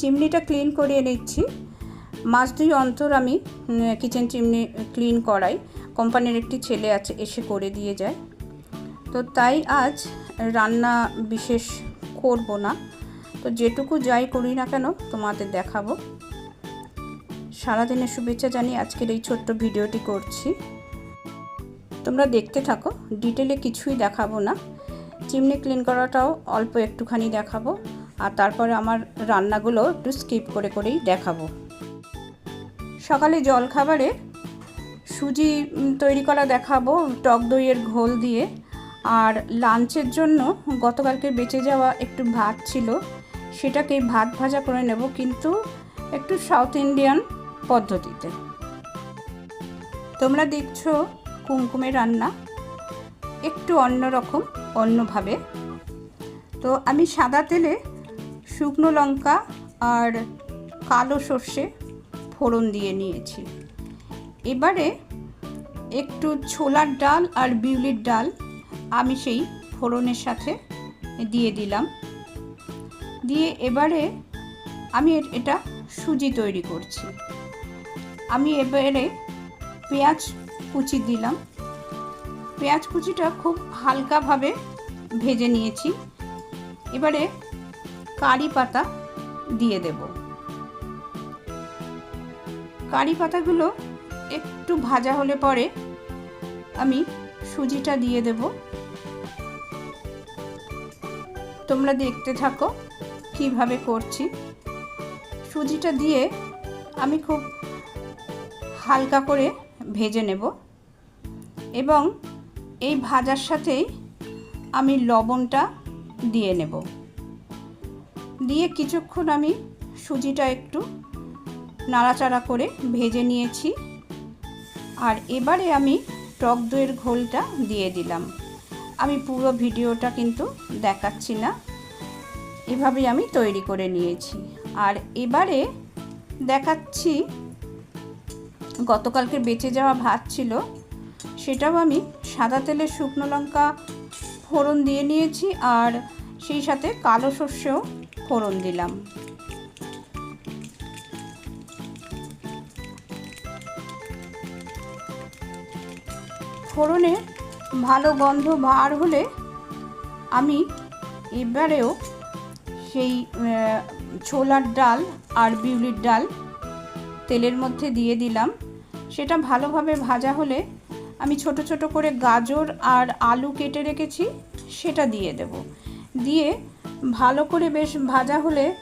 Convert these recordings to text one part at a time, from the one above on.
চিমনিটা clean করিয়ে নিচ্ছি। মাস দুই অন্তর আমি কিচেন চিমনি ক্লিন করাই। কোম্পানির একটি ছেলে আছে, এসে করে দিয়ে যায়। তো তাই আজ রান্না বিশেষ করব না। তো যেটুকু যাই করি না কেন, তোমাদের দেখাবো। সারাদিনের শুভেচ্ছা জানিয়ে আজকের এই ছোট্ট ভিডিওটি করছি। তোমরা দেখতে থাকো, ডিটেলে কিছুই দেখাবো না। চিমনি ক্লিন করাটাও অল্প একটুখানি দেখাবো। আর তারপরে আমার রান্নাগুলো একটু স্কিপ করে করেই দেখাবো। সকালে জলখাবারে সুজি তৈরি করা দেখাবো টক দইয়ের ঘোল দিয়ে। আর লাঞ্চের জন্য গতকালকে বেঁচে যাওয়া একটু ভাত ছিল, সেটাকে ভাত ভাজা করে নেব কিন্তু একটু সাউথ ইন্ডিয়ান পদ্ধতিতে। তোমরা দেখছ কুমকুমের রান্না, একটু অন্যরকম অন্যভাবে। তো আমি সাদা তেলে শুকনো লঙ্কা আর কালো সর্ষে ফোড়ন দিয়ে নিয়েছি। এবারে একটু ছোলার ডাল আর বিউলির ডাল আমি সেই ফোড়নের সাথে দিয়ে দিলাম। দিয়ে এবারে আমি এটা সুজি তৈরি করছি। আমি এবারে পেঁয়াজ কুচি দিলাম। পেঁয়াজ কুচিটা খুব হালকাভাবে ভেজে নিয়েছি। এবারে কারি পাতা দিয়ে দেব। কারি পাতাগুলো একটু ভাজা হলে পরে আমি সুজিটা দিয়ে দেব। তোমরা দেখতে থাকো কীভাবে করছি। সুজিটা দিয়ে আমি খুব হালকা করে ভেজে নেব এবং এই ভাজার সাথেই আমি লবণটা দিয়ে নেব। দিয়ে কিছুক্ষণ আমি সুজিটা একটু নাড়াচাড়া করে ভেজে নিয়েছি। আর এবারে আমি টক দইয়ের ঘোলটা দিয়ে দিলাম। আমি পুরো ভিডিওটা কিন্তু দেখাচ্ছি না। এভাবেই আমি তৈরি করে নিয়েছি। আর এবারে দেখাচ্ছি গতকালকে বেঁচে যাওয়া ভাত ছিল, সেটাও আমি সাদা তেলে শুকনো লঙ্কা ফোড়ন দিয়ে নিয়েছি, আর সেই সাথে কালো সর্ষেও ফোড়ন দিলাম। ফোড়নে ভালো গন্ধ বার হলে আমি এবারেও সেই ছোলার ডাল আর বিউলির ডাল তেলের মধ্যে দিয়ে দিলাম। সেটা ভালোভাবে ভাজা হলে আমি ছোট ছোট করে গাজর আর আলু কেটে রেখেছি, সেটা দিয়ে দেব। দিয়ে ভালো করে বেশ ভাজা হলে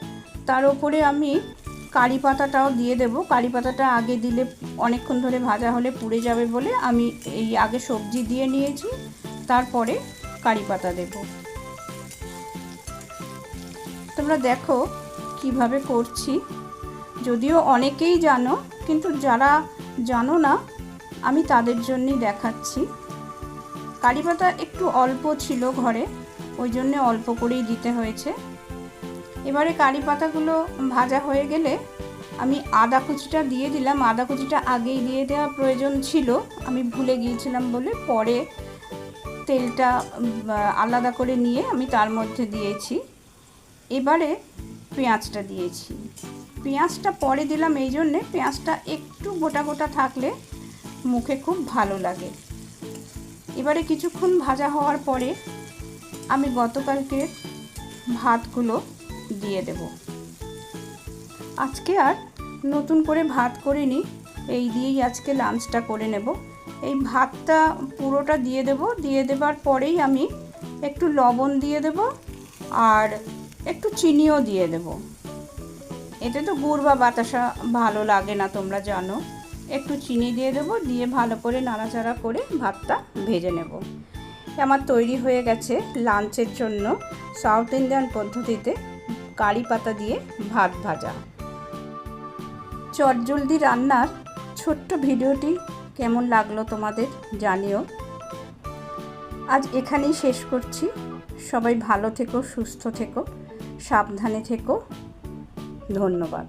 তার ওপরে আমি কারি পাতাটাও দিয়ে দেব। কারি পাতাটা আগে দিলে অনেকক্ষণ ধরে ভাজা হলে পুড়ে যাবে বলে আমি এই আগে সবজি দিয়ে নিয়েছি, তারপরে কারি পাতা দেব। তোমরা দেখো কীভাবে করছি। যদিও অনেকেই জানো, কিন্তু যারা জানো না, আমি তাদের জন্যই দেখাচ্ছি। কারি পাতা একটু অল্প ছিল ঘরে ওই জন্যে অল্প করেই দিতে হয়েছে। এবারে কারি পাতাগুলো ভাজা হয়ে গেলে আমি আদা কুচিটা দিয়ে দিলাম। আদা কুচিটা আগেই দিয়ে দেওয়া প্রয়োজন ছিল। আমি ভুলে গিয়েছিলাম বলে পরে তেলটা আলাদা করে নিয়ে আমি তার মধ্যে দিয়েছি। এবারে পেঁয়াজটা দিয়েছি। পেঁয়াজটা পরে দিলাম এই জন্যে পেঁয়াজটা একটু গোটা গোটা থাকলে মুখে খুব ভালো লাগে। এবারে কিছুক্ষণ ভাজা হওয়ার পরে আমি গতকালকে ভাতগুলো দিয়ে দেব। আজকে আর নতুন করে ভাত করিনি, এই দিয়েই আজকে লাঞ্চটা করে নেব। এই ভাতটা পুরোটা দিয়ে দেব, দিয়ে দেবার পরেই আমি একটু লবণ দিয়ে দেব আর একটু চিনিও দিয়ে দেব। এতে তো গুড় বা বাতাসা ভালো লাগে না, তোমরা জানো। একটু চিনি দিয়ে দেবো, দিয়ে ভালো করে নাড়াচাড়া করে ভাতটা ভেজে নেব। আমার তৈরি হয়ে গেছে লাঞ্চের জন্য সাউথ ইন্ডিয়ান পদ্ধতিতে কারি পাতা দিয়ে ভাত ভাজা। চটজলদি রান্নার ছোট্ট ভিডিওটি কেমন লাগল তোমাদের জানিও। আজ এখানেই শেষ করছি। সবাই ভালো থেকো, সুস্থ থেকো, সাবধানে থেকো। ধন্যবাদ।